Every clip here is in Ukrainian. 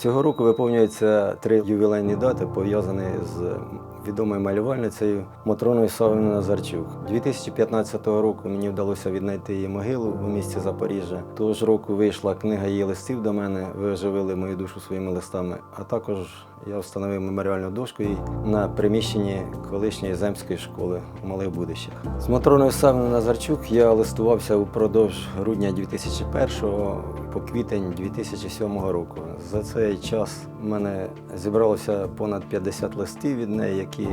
Цього року виповнюється три ювілейні дати, пов'язані з відомою малювальницею Матроною Савиною Назарчук. 2015 року мені вдалося віднайти її могилу у місті Запоріжжя. Того ж року вийшла книга її листів до мене. Ви оживили мою душу своїми листами. А також я встановив меморіальну дошку їй на приміщенні колишньої земської школи у Малих Будищах. З Матроною Савиною Назарчук я листувався упродовж грудня 2001 по квітень 2007 року. За цей час в мене зібралося понад 50 листів від неї, які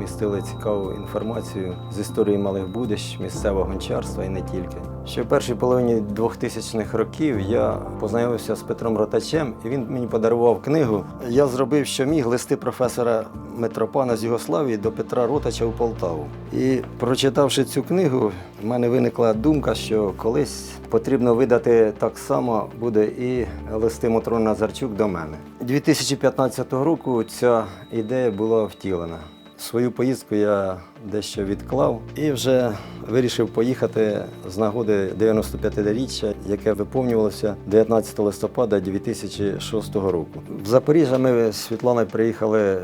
містили цікаву інформацію з історії малих будищ, місцевого гончарства і не тільки. Ще в першій половині 2000-х років я познайомився з Петром Ротачем, і він мені подарував книгу. Я зробив, що міг листи професора Митропана з Югославії до Петра Ротача у Полтаву. І прочитавши цю книгу, в мене виникла думка, що колись потрібно видати так само буде і листи Мотрона Назарчук до мене. 2015 року ця ідея була втілена. Свою поїздку я дещо відклав і вже вирішив поїхати з нагоди 95-річчя, яке виповнювалося 19 листопада 2006 року. В Запоріжжя ми з Світланою приїхали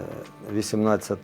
18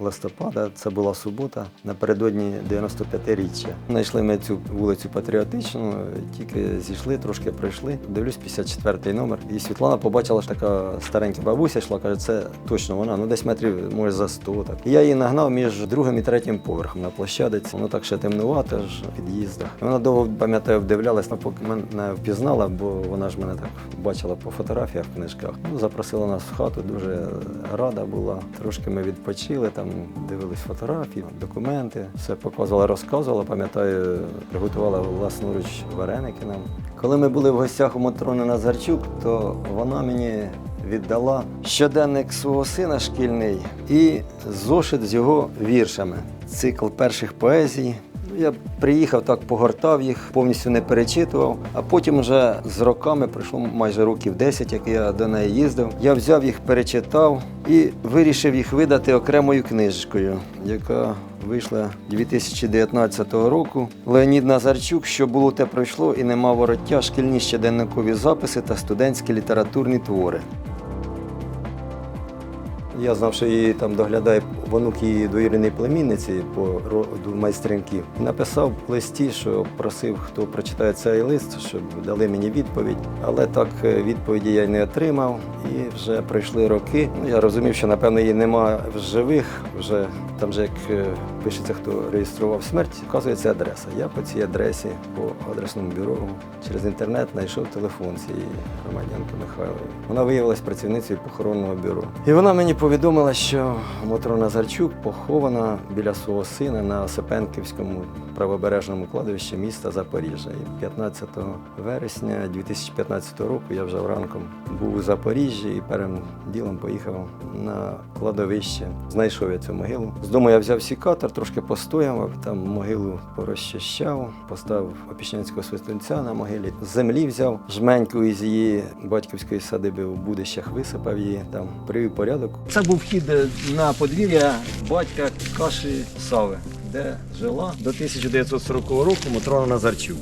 листопада, це була субота, напередодні 95-річчя. Знайшли ми цю вулицю патріотичну, тільки зійшли, трошки пройшли. Дивлюсь, 54-й номер. І Світлана побачила, що така старенька бабуся йшла, каже, це точно вона, ну десь метрів, може, за 100. Так. Я її нагнав між другим і третім поверхом на площадиці. Воно так ще темнувато ж на під'їздах. Вона довго, пам'ятаю, вдивлялась, але поки мене впізнала, бо вона ж мене так бачила по фотографіях в книжках. Ну, запросила нас в хату, дуже рада була. Трошки ми відпочили, там дивились фотографії, документи, все показувала, розказувала. Пам'ятаю, приготувала власноруч вареники нам. Коли ми були в гостях у Матрони Назарчук, то вона мені віддала щоденник свого сина шкільний і зошит з його віршами. Цикл перших поезій. Я приїхав так, погортав їх, повністю не перечитував. А потім вже з роками пройшло майже років 10, як я до неї їздив. Я взяв їх, перечитав і вирішив їх видати окремою книжкою, яка вийшла 2019 року. Леонід Назарчук, що було, те пройшло, і нема вороття, шкільні щоденникові записи та студентські літературні твори. Я знав, що її там доглядає онук її двоюрідної племінниці по роду майстринків. Написав в листі, що просив, хто прочитає цей лист, щоб дали мені відповідь. Але так е, відповіді я й не отримав. І вже пройшли роки. Ну, я розумів, що напевно її нема в живих. Вже там же як е, пишеться, хто реєстрував смерть, вказується адреса. Я по цій адресі, по адресному бюро, через інтернет знайшов телефон цієї громадянки Михайлової. Вона виявилась працівницею похоронного бюро. І вона мені повідомила, що Мотрона Назарчук похована біля свого сина на Осипенківському правобережному кладовищі міста Запоріжжя. І 15 вересня 2015 року я вже вранком був у Запоріжжі і першим ділом поїхав на кладовище. Знайшов я цю могилу. З дому я взяв сікатор, трошки постояв, там могилу порозчищав, поставив опічнянського свистунця на могилі. З землі взяв жменьку із її батьківської садиби в будищах, висипав її, там привів порядок. Це був вхід на подвір'я батька Каші Сави, де жила до 1940 року Матрона Назарчук.